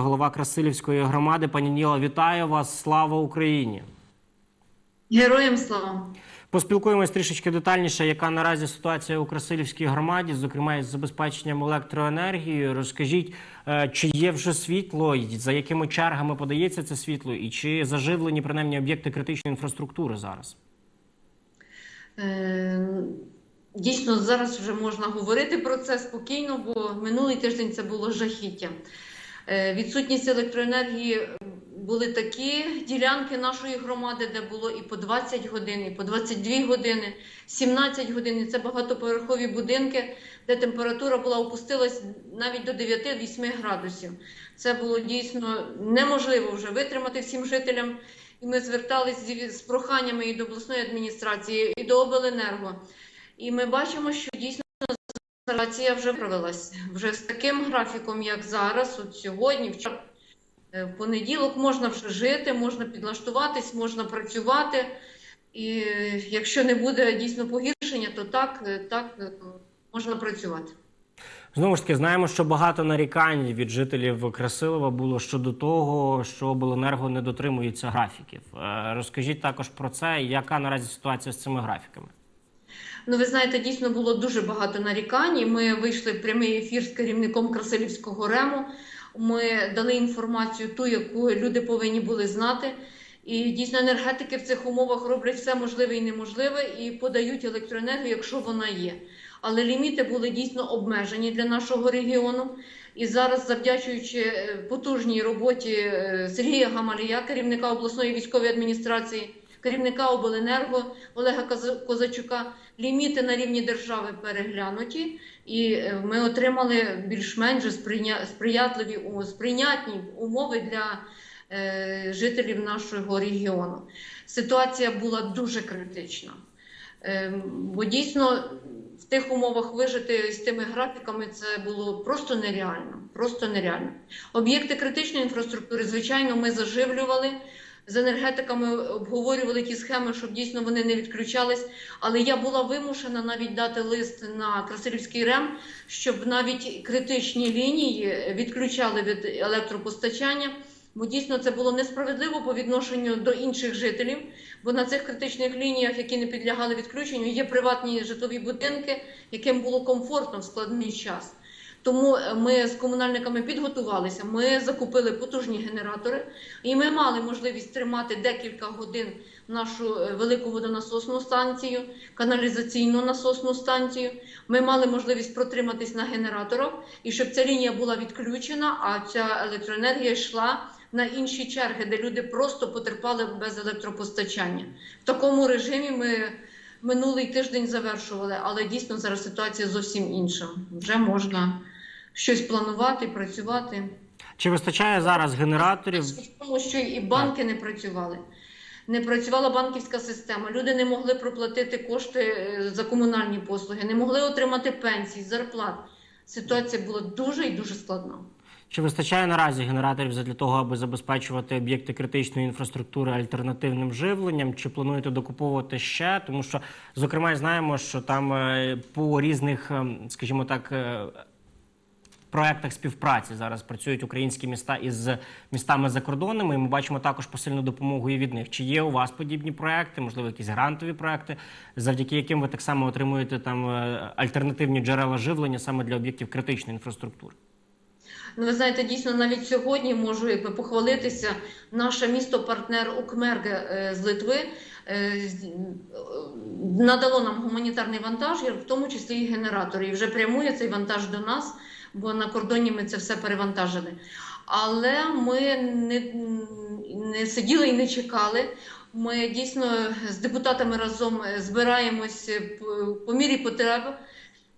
голова Красилівської громади. Пані Ніла, вітаю вас! Слава Україні! Героям слава! Поспілкуємось трішечки детальніше, яка наразі ситуація у Красилівській громаді, зокрема із забезпеченням електроенергією. Розкажіть, е, чи є вже світло, за якими чергами подається це світло, і чи заживлені принаймні об'єкти критичної інфраструктури зараз? Е, Дійсно, зараз вже можна говорити про це спокійно, бо минулий тиждень це було жахіття. Е, Відсутність електроенергії були такі ділянки нашої громади, де було і по 20 годин, і по 22 години, 17 годин. Це багатоповерхові будинки, де температура була опустилась навіть до 9-8 градусів. Це було дійсно неможливо вже витримати всім жителям. І ми зверталися з проханнями і до обласної адміністрації, і до обленерго. І ми бачимо, що дійсно ситуація вже провелася. Вже з таким графіком, як зараз, от сьогодні, вчора, е, в понеділок можна вже жити, можна підлаштуватись, можна працювати. І е, якщо не буде дійсно погіршення, то так, е, так можна працювати. Знову ж таки, знаємо, що багато нарікань від жителів Красилова було щодо того, що обленерго не дотримується графіків. Розкажіть також про це, яка наразі ситуація з цими графіками? Ну, ви знаєте, дійсно було дуже багато нарікань. Ми вийшли в прямий ефір з керівником Красилівського рему. Ми дали інформацію, ту, яку люди повинні були знати. І дійсно енергетики в цих умовах роблять все можливе і неможливе і подають електроенергію, якщо вона є. Але ліміти були дійсно обмежені для нашого регіону. І зараз, завдячуючи е, потужній роботі е, Сергія Гамалія, керівника обласної військової адміністрації, керівника обленерго Олега Козачука, ліміти на рівні держави переглянуті, і е, ми отримали більш-менш сприятливі сприйнятні умови для е, жителів нашого регіону. Ситуація була дуже критична. Ем, Бо дійсно в тих умовах вижити з тими графіками це було просто нереально. Просто нереально. Об'єкти критичної інфраструктури, звичайно, ми заживлювали. З енергетиками обговорювали ті схеми, щоб дійсно вони не відключались. Але я була вимушена навіть дати лист на Красилівський РЕМ, щоб навіть критичні лінії відключали від електропостачання. Бо дійсно це було несправедливо по відношенню до інших жителів. Бо на цих критичних лініях, які не підлягали відключенню, є приватні житлові будинки, яким було комфортно в складний час. Тому е, ми з комунальниками підготувалися. Ми закупили потужні генератори, і ми мали можливість тримати декілька годин нашу е, велику водонасосну станцію, каналізаційну насосну станцію. Ми мали можливість протриматись на генераторах, і щоб ця лінія була відключена, а ця електроенергія йшла на інші черги, де люди просто потерпали без електропостачання. В такому режимі ми минулий тиждень завершували, але дійсно зараз ситуація зовсім інша. Вже можна щось планувати, працювати. Чи вистачає зараз генераторів? Тому, що і банки не працювали. Не працювала банківська система. Люди не могли проплатити кошти е, за комунальні послуги, не могли отримати пенсій, зарплат. Ситуація була дуже і дуже складна. Чи вистачає наразі генераторів для того, аби забезпечувати об'єкти критичної інфраструктури альтернативним живленням? Чи плануєте докуповувати ще? Тому що, зокрема, знаємо, що там е, по різних, ем, скажімо так, е, проектах співпраці зараз працюють українські міста із містами закордонними, і ми бачимо також посильну допомогу і від них. Чи є у вас подібні проекти, можливо, якісь грантові проекти, завдяки яким ви так само отримуєте там е, альтернативні джерела живлення саме для об'єктів критичної інфраструктури? Ну, ви знаєте, дійсно навіть сьогодні можу якби похвалитися. Наше місто-партнер Укмерге е, з Литви е, надало нам гуманітарний вантаж, в тому числі і генератори. І вже прямує цей вантаж до нас, бо на кордоні ми це все перевантажили. Але ми не, не сиділи і не чекали. Ми дійсно з депутатами разом збираємось по, мірі потреби.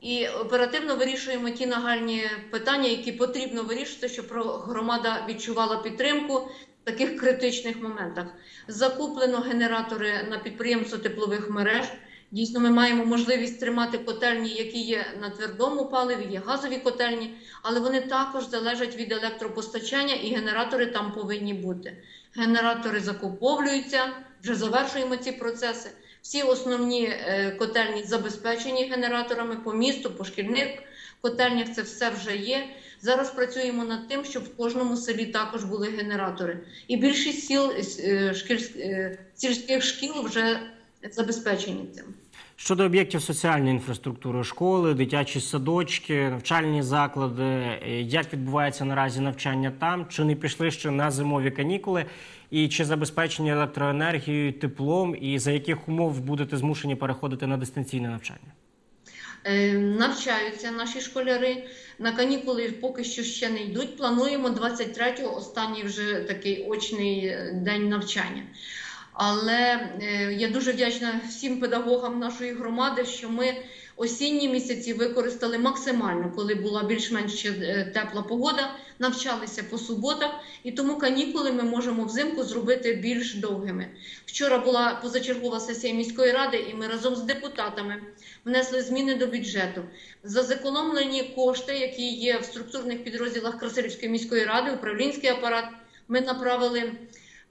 І оперативно вирішуємо ті нагальні питання, які потрібно вирішити, щоб громада відчувала підтримку в таких критичних моментах. Закуплено генератори на підприємство теплових мереж. Дійсно, ми маємо можливість тримати котельні, які є на твердому паливі, є газові котельні, але вони також залежать від електропостачання, і генератори там повинні бути. Генератори закуповуються, вже завершуємо ці процеси. Всі основні е, котельні забезпечені генераторами по місту, по шкільних котельнях це все вже є. Зараз працюємо над тим, щоб в кожному селі також були генератори. І більшість сіл е, е, сільських шкіл вже забезпечені цим. Щодо об'єктів соціальної інфраструктури, школи, дитячі садочки, навчальні заклади, е, як відбувається наразі навчання там? Чи не пішли ще на зимові канікули? І чи забезпечені електроенергією, теплом, і за яких умов будете змушені переходити на дистанційне навчання? Е, Навчаються наші школяри. На канікули поки що ще не йдуть. Плануємо 23-го, останній вже такий очний е, день навчання. Але е, я дуже вдячна всім педагогам нашої громади, що ми осінні місяці використали максимально, коли була більш-менш е, тепла погода, навчалися по суботах, і тому канікули ми можемо взимку зробити більш довгими. Вчора була позачергова сесія міської ради, і ми разом з депутатами внесли зміни до бюджету. За зекономлені кошти, які є в структурних підрозділах Красилівської міської ради, управлінський апарат, ми направили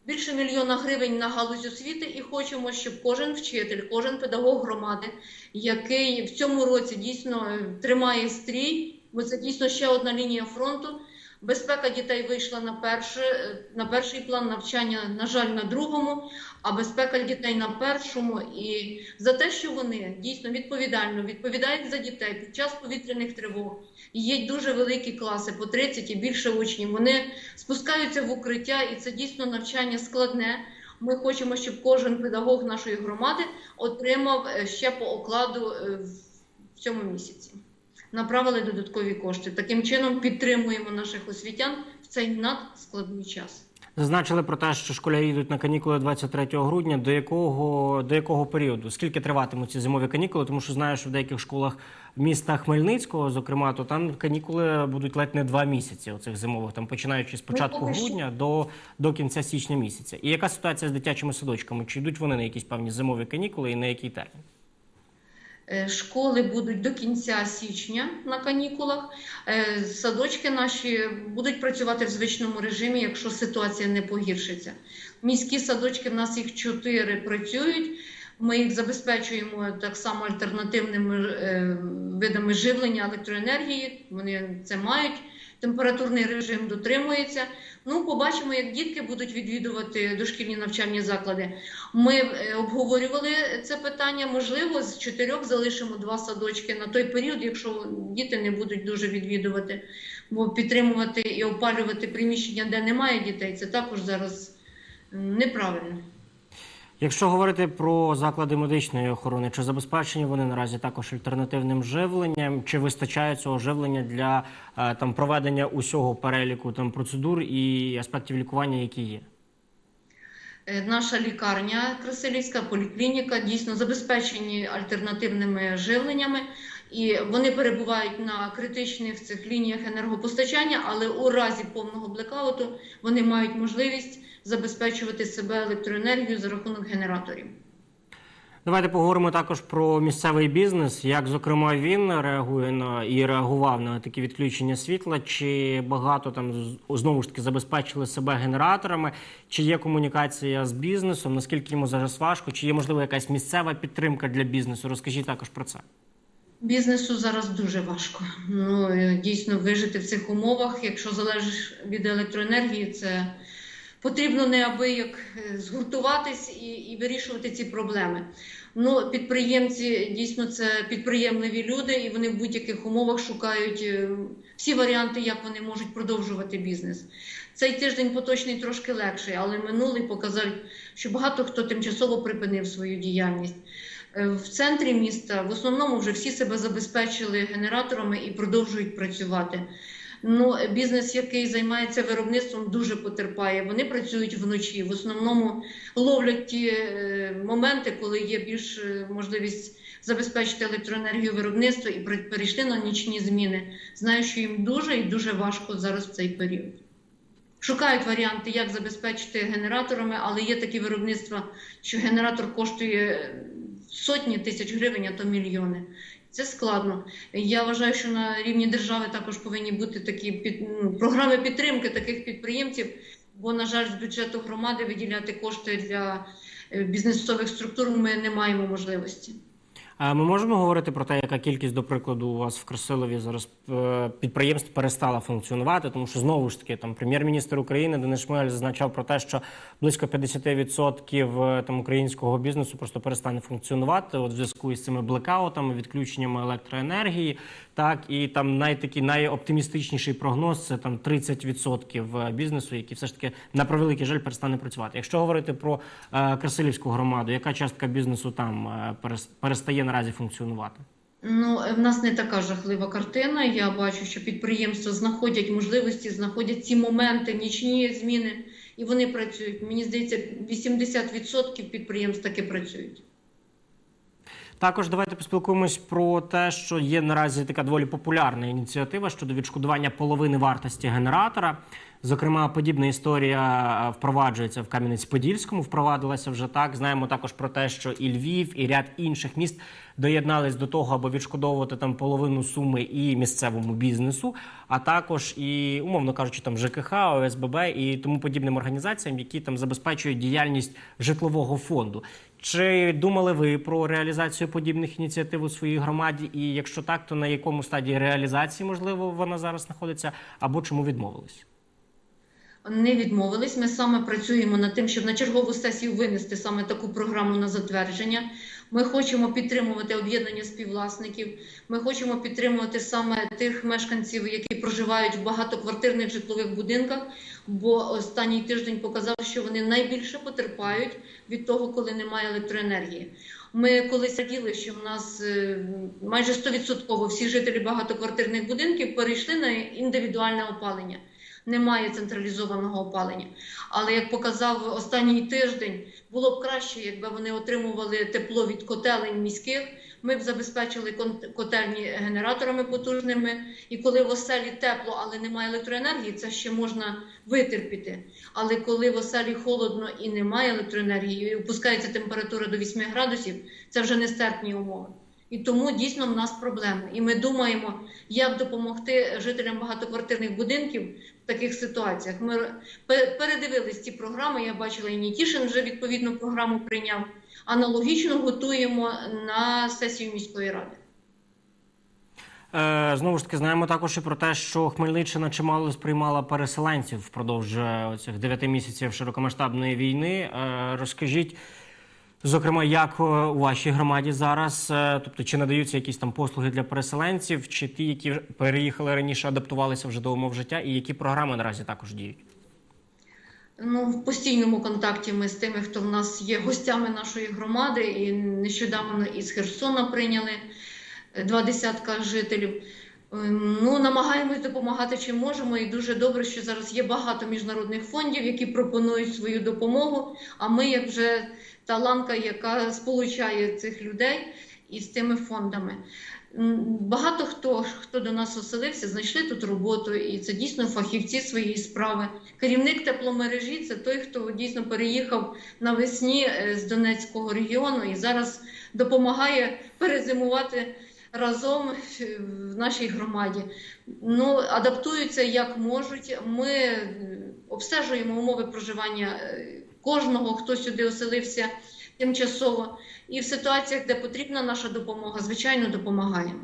більше мільйона гривень на галузь освіти і хочемо, щоб кожен вчитель, кожен педагог громади, який в цьому році дійсно тримає стрій, бо це дійсно ще одна лінія фронту. Безпека дітей вийшла на перше, е, на перший план навчання, на жаль, на другому, а безпека дітей на першому. І за те, що вони дійсно відповідально відповідають за дітей під час повітряних тривог. Є дуже великі класи по 30 і більше учнів. Вони спускаються в укриття, і це дійсно навчання складне. Ми хочемо, щоб кожен педагог нашої громади отримав е, ще по окладу е, в цьому місяці. Направили додаткові кошти. Таким чином підтримуємо наших освітян в цей надскладний час. Зазначили про те, що школярі йдуть на канікули 23 грудня. До якого до якого періоду? Скільки триватимуть ці зимові канікули? Тому що знаю, що в деяких школах міста Хмельницького, зокрема, то там канікули будуть ледь не два місяці. Оцих зимових, там починаючи з початку поки що- грудня до, до кінця січня місяця. І яка ситуація з дитячими садочками? Чи йдуть вони на якісь певні зимові канікули і на який термін? Е, Школи будуть до кінця січня на канікулах. Е, Садочки наші будуть працювати в звичному режимі, якщо ситуація не погіршиться. Міські садочки в нас їх чотири працюють. Ми їх забезпечуємо так само альтернативними е, видами живлення електроенергії. Вони це мають. Температурний режим дотримується. Ну, побачимо, як дітки будуть відвідувати дошкільні навчальні заклади. Ми е, обговорювали це питання. Можливо, з чотирьох залишимо два садочки на той період, якщо діти не будуть дуже відвідувати, бо підтримувати і опалювати приміщення, де немає дітей, це також зараз неправильно. Якщо говорити про заклади медичної охорони, чи забезпечені вони наразі також альтернативним живленням, чи вистачає цього живлення для е, там проведення усього переліку там процедур і аспектів лікування, які є? Е, Наша лікарня Красилівська поліклініка дійсно забезпечені альтернативними живленнями, і вони перебувають на критичних цих лініях енергопостачання, але у разі повного блекауту вони мають можливість забезпечувати себе електроенергією за рахунок генераторів. Давайте поговоримо також про місцевий бізнес. Як зокрема він реагує на і реагував на такі відключення світла? Чи багато там знову ж таки забезпечили себе генераторами? Чи є комунікація з бізнесом? Наскільки йому зараз важко? Чи є можливо якась місцева підтримка для бізнесу? Розкажіть також про це. Бізнесу зараз дуже важко. Ну е, дійсно вижити в цих умовах, якщо залежиш від електроенергії, це потрібно неабияк е, згуртуватись і, і вирішувати ці проблеми. Ну, підприємці дійсно це підприємливі люди, і вони в будь-яких умовах шукають е, всі варіанти, як вони можуть продовжувати бізнес. Цей тиждень поточний трошки легший, але минулий показав, що багато хто тимчасово припинив свою діяльність. Е, В центрі міста в основному вже всі себе забезпечили генераторами і продовжують працювати. Ну, бізнес, який займається виробництвом, дуже потерпає. Вони працюють вночі. В основному ловлять ті е, моменти, коли є більш е, можливість забезпечити електроенергію виробництва і перейшли на нічні зміни. Знаю, що їм дуже і дуже важко зараз в цей період. Шукають варіанти, як забезпечити генераторами, але є такі виробництва, що генератор коштує сотні тисяч гривень, а то мільйони. Це складно. Я вважаю, що на рівні держави також повинні бути такі під, ну, програми підтримки таких підприємців, бо, на жаль, з бюджету громади виділяти кошти для е, бізнесових структур ми не маємо можливості. Е, Ми можемо говорити про те, яка кількість, до прикладу, у вас в Красилові зараз е, підприємств перестала функціонувати, тому що знову ж таки там прем'єр-міністр України Денис Шмигаль зазначав про те, що близько 50% е, там українського бізнесу просто перестане функціонувати от в зв'язку із цими блекаутами, відключеннями електроенергії. Так і там найтакий найоптимістичніший прогноз це там 30% бізнесу, який все ж таки на превеликий жаль перестане працювати. Якщо говорити про е, Красилівську громаду, яка частка бізнесу там е, перестає наразі функціонувати? Ну, в нас не така жахлива картина. Я бачу, що підприємства знаходять можливості, знаходять ці моменти, нічні зміни, і вони працюють. Мені здається, 80% підприємств таки працюють. Також давайте поспілкуємось про те, що є наразі така доволі популярна ініціатива щодо відшкодування половини вартості генератора. Зокрема, подібна історія е, впроваджується в Кам'янець-Подільському. Впровадилася вже так. Знаємо також про те, що і Львів, і ряд інших міст доєднались до того, аби відшкодовувати там половину суми і місцевому бізнесу, а також і, умовно кажучи, там ЖКХ, ОСББ і тому подібним організаціям, які там забезпечують діяльність житлового фонду. Чи думали ви про реалізацію подібних ініціатив у своїй громаді? І якщо так, то на якому стадії реалізації можливо вона зараз знаходиться, або чому відмовились? Не відмовились. Ми саме працюємо над тим, щоб на чергову сесію винести саме таку програму на затвердження. Ми хочемо підтримувати об'єднання співвласників. Ми хочемо підтримувати саме тих мешканців, які проживають в багатоквартирних житлових будинках. Бо останній тиждень показав, що вони найбільше потерпають від того, коли немає електроенергії. Ми колись раділи, що в нас е, майже 100% всі жителі багатоквартирних будинків перейшли на індивідуальне опалення немає централізованого опалення. Але як показав останній тиждень, було б краще, якби вони отримували тепло від котелень міських. Ми б забезпечили котельні генераторами потужними. І коли в оселі тепло, але немає електроенергії, це ще можна витерпіти. Але коли в оселі холодно і немає електроенергії, і опускається температура до 8 градусів, це вже нестерпні умови. І тому дійсно в нас проблеми. І ми думаємо, як допомогти жителям багатоквартирних будинків в таких ситуаціях. Ми передивились ці програми. Я бачила, і Нікішин вже відповідну програму прийняв. Аналогічно готуємо на сесію міської ради. Е, знову ж таки, знаємо також і про те, що Хмельниччина чимало сприймала переселенців впродовж е, цих дев'яти місяців широкомасштабної війни. Е, розкажіть, зокрема, як е, у вашій громаді зараз, е, тобто чи надаються якісь там послуги для переселенців, чи ті, які переїхали раніше, адаптувалися вже до умов життя, і які програми наразі також діють? Ну, в постійному контакті ми з тими, хто в нас є гостями нашої громади, і нещодавно із Херсона прийняли е, два десятка жителів. Ем, Ну, намагаємось допомагати чим можемо, і дуже добре, що зараз є багато міжнародних фондів, які пропонують свою допомогу. А ми, як вже та ланка, яка сполучає цих людей із тими фондами. Багато хто, хто до нас оселився, знайшли тут роботу, і це дійсно фахівці своєї справи. Керівник тепломережі це той, хто дійсно переїхав навесні е, з Донецького регіону і зараз допомагає перезимувати разом е, в нашій громаді. Ну, адаптуються як можуть. Ми е, обстежуємо умови проживання кожного, хто сюди оселився тимчасово. І в ситуаціях, де потрібна наша допомога, звичайно, допомагаємо.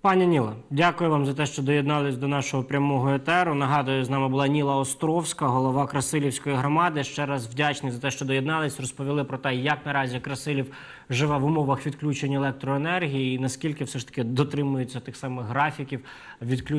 Пані Ніла, дякую вам за те, що доєднались до нашого прямого етеру. Нагадую, з нами була Ніла Островська, голова Красилівської громади. Ще раз вдячний за те, що доєднались. Розповіли про те, як наразі Красилів живе в умовах відключення електроенергії і наскільки все ж таки дотримується тих самих графіків відключення.